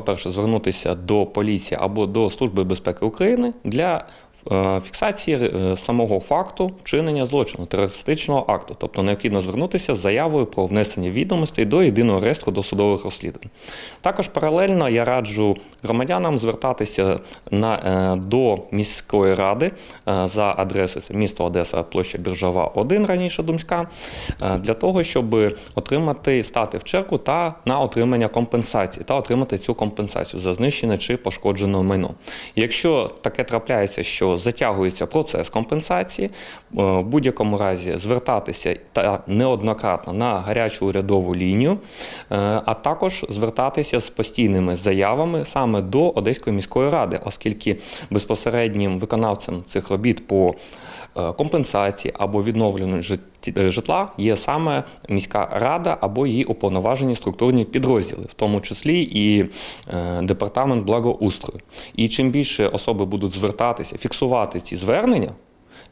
по-перше, звернутися до поліції або до Служби безпеки України для фіксації е, самого факту вчинення злочину, терористичного акту. Тобто необхідно звернутися з заявою про внесення відомостей до єдиного реєстру досудових розслідувань. Також паралельно я раджу громадянам звертатися на, е, до міської ради е, за адресою це місто Одеса, площа Біржава 1, раніше Думська, е, для того, щоб отримати, стати в чергу та на отримання компенсації та отримати цю компенсацію за знищене чи пошкоджене майно. Якщо таке трапляється, що затягується процес компенсації, е, в будь-якому разі звертатися та неоднократно на гарячу урядову лінію, е, а також звертатися з постійними заявами саме до Одеської міської ради, оскільки безпосереднім виконавцем цих робіт по е, компенсації або відновленню жит- е, житла є саме міська рада або її уповноважені структурні підрозділи, в тому числі і е, департамент благоустрою. І чим більше особи будуть звертатися, фіксувати ці звернення,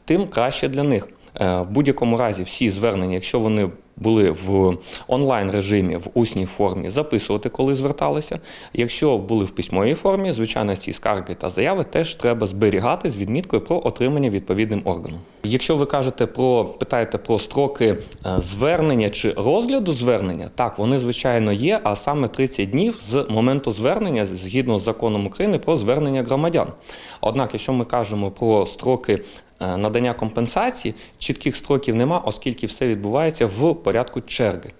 тим краще для них. Е, В будь-якому разі всі звернення, якщо вони були в онлайн режимі в усній формі, записувати, коли зверталися. Якщо були в письмовій формі, звичайно, ці скарги та заяви теж треба зберігати з відміткою про отримання відповідним органом. Якщо ви кажете про питаєте про строки е, звернення чи розгляду звернення, так вони звичайно є, а саме 30 днів з моменту звернення згідно з законом України про звернення громадян. Однак, якщо ми кажемо про строки надання компенсації, чітких строків нема, оскільки все відбувається в порядку черги.